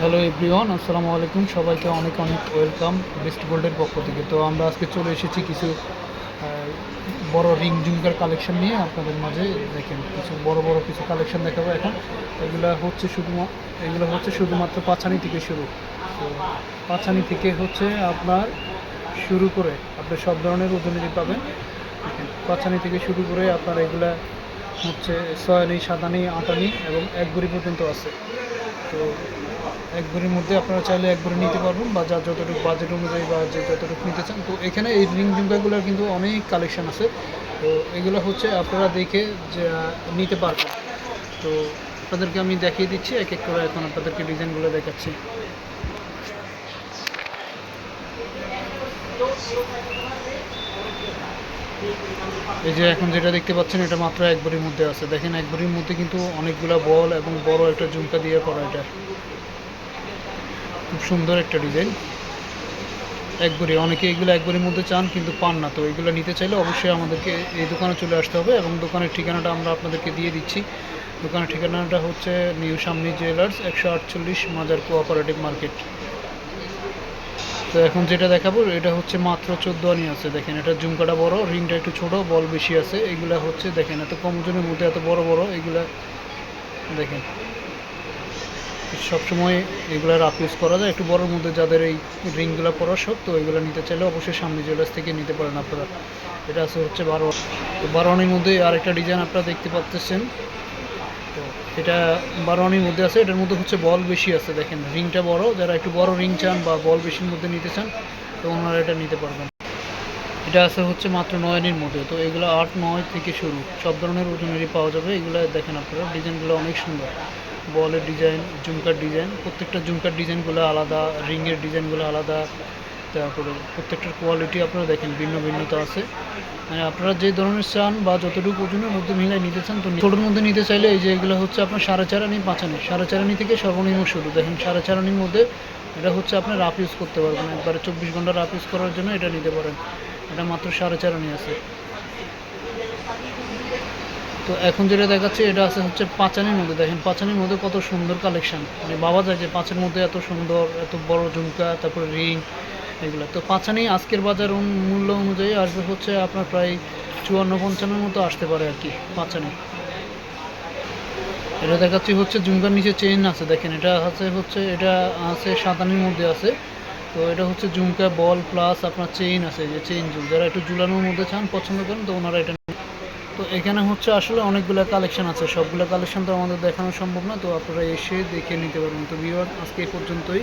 Hello everyone আসসালামু আলাইকুম। সবাইকে অনেক অনেক ওয়েলকাম বেস্ট গোল্ডের পক্ষ থেকে। তো আমরা আজকে চলে এসেছি কিছু বড় রিং ঝুমকার কালেকশন নিয়ে আপনাদের মাঝে। দেখেন, কিছু বড় বড় কিছু কালেকশন দেখাবো এখন। এগুলো হচ্ছে শুধুমাত্র এগুলো হচ্ছে শুধুমাত্র পাছানি থেকে শুরু। তো পাছানি থেকে হচ্ছে আপনার শুরু করে, আপনি সব ধরনের ওজনেরই পাবেন। পাছানি থেকে শুরু করে আপনার এগুলা হচ্ছে ছয়ানি সাতানি আটানি এবং এক গুড়ি পর্যন্ত আছে। তো এক ভরির মধ্যে আপনারা চাইলে এক ভরি নিতে পারবেন বা যার যতটুকু বাজেট অনুযায়ী বা যে যতটুকু নিতে চান। তো এখানে এই রিং ঝুমকাগুলোর কিন্তু অনেক কালেকশান আছে। তো এগুলো হচ্ছে আপনারা দেখে যে নিতে পারবেন। তো আপনাদেরকে আমি দেখিয়ে দিচ্ছি, এক এক করে এখন আপনাদেরকে ডিজাইনগুলো দেখাচ্ছি। এই যে এখন যেটা দেখতে পাচ্ছেন, এটা মাত্র এক ভরির মধ্যে আছে। দেখেন, এক ভরির মধ্যে কিন্তু অনেকগুলা বল এবং বড় একটা ঝুমকা দিয়ে করা এটা। খুব সুন্দর একটা ডিজাইন। একবারে অনেকে এগুলো একবারের মধ্যে চান কিন্তু পান না। তো এগুলো নিতে চাইলে অবশ্যই আমাদেরকে এই দোকানে চলে আসতে হবে এবং দোকানের ঠিকানাটা আমরা আপনাদেরকে দিয়ে দিচ্ছি। দোকানের ঠিকানাটা হচ্ছে নিউ সামনি জুয়েলার্স, একশো আটচল্লিশ মাজার কোঅপারেটিভ মার্কেট। তো এখন যেটা দেখাবো, এটা হচ্ছে মাত্র চোদ্দ আনি আছে। দেখেন, এটা ঝুমকাটা বড়, রিংটা একটু ছোট, বল বেশি আছে। এগুলা হচ্ছে, দেখেন, এত কম ওজনের মধ্যে এত বড় বড়, এগুলা দেখেন। সবসময় এগুলো রাফ ইউজ করা যায়। একটু বড়োর মধ্যে যাদের এই রিংগুলো পরার শখ তো এগুলো নিতে চাইলে অবশ্যই সামনে জুয়েলার্স থেকে নিতে পারেন আপনারা। এটা আছে হচ্ছে বারো তো বারোয়ানির মধ্যে আরেকটা ডিজাইন আপনারা দেখতে পাচ্ছেন এটা বারোয়ানির মধ্যে আছে, এটার মধ্যে হচ্ছে বল বেশি আছে, দেখেন, রিংটা বড়, যারা একটু বড় রিং চান বা বল বেশির মধ্যে নিতে চান, তো ওনারা এটা নিতে পারবেন। এটা আছে হচ্ছে মাত্র নয়নের মধ্যে, তো এগুলো আট, নয় থেকে শুরু, সব ধরনের ওজনেরই পাওয়া যাবে, এগুলো দেখেন আপনারা, ডিজাইনগুলো অনেক সুন্দর। বলের ডিজাইন ঝুমকার ডিজাইন, প্রত্যেকটা ঝুমকার ডিজাইনগুলো আলাদা, রিংয়ের ডিজাইনগুলো আলাদা তারপরে প্রত্যেকটার কোয়ালিটি আপনারা দেখেন, ভিন্ন ভিন্নতা আছে। মানে আপনারা যে ধরনের চান বা যতটুকু ওজনের মধ্যে মিলাই নিতে চান, তো ছোটোর মধ্যে নিতে চাইলে এই যে এগুলো হচ্ছে আপনার সাড়ে চার আনি, পাঁচ আনি। সাড়ে চার আনি থেকে সর্বনিম্ন শুরু। দেখেন, সাড়ে চার আনির মধ্যে এটা হচ্ছে আপনি রাফ ইউজ করতে পারবেন। একবারে চব্বিশ ঘণ্টা রাফ ইউজ করার জন্য এটা নিতে পারেন। এটা মাত্র সাড়ে চার আনি আছে। তো এখন যেটা দেখাচ্ছে, এটা আছে হচ্ছে পাঁচানির মধ্যে। দেখেন পাঁচানির মধ্যে কত সুন্দর কালেকশন মানে বাবা যায় যে পাঁচের মধ্যে এত সুন্দর, এত বড় ঝুমকা, তারপরে রিং এগুলো। তো পাঁচানি আজকের বাজার মূল্য অনুযায়ী আসবে হচ্ছে আপনার প্রায় চুয়ান্ন পঞ্চান্নের মতো আসতে পারে আর কি পাঁচানি এটা দেখাচ্ছি হচ্ছে ঝুমকার নিচে চেইন আছে, দেখেন এটা আছে হচ্ছে, এটা আছে সাতানির মধ্যে আছে। তো এটা হচ্ছে ঝুমকা বল প্লাস আপনার চেইন আছে যে চেইন ঝুল যারা একটু ঝুলানোর মধ্যে চান, পছন্দ করেন, তো ওনারা এটা। তো এখানে হচ্ছে আসলে অনেকগুলো কালেকশন আছে, সবগুলো কালেকশন তো আমাদের দেখানো সম্ভব না, তো আপনারা এসে দেখে নিতে পারবেন। তো ভিওয়ার আজকে এই পর্যন্তই।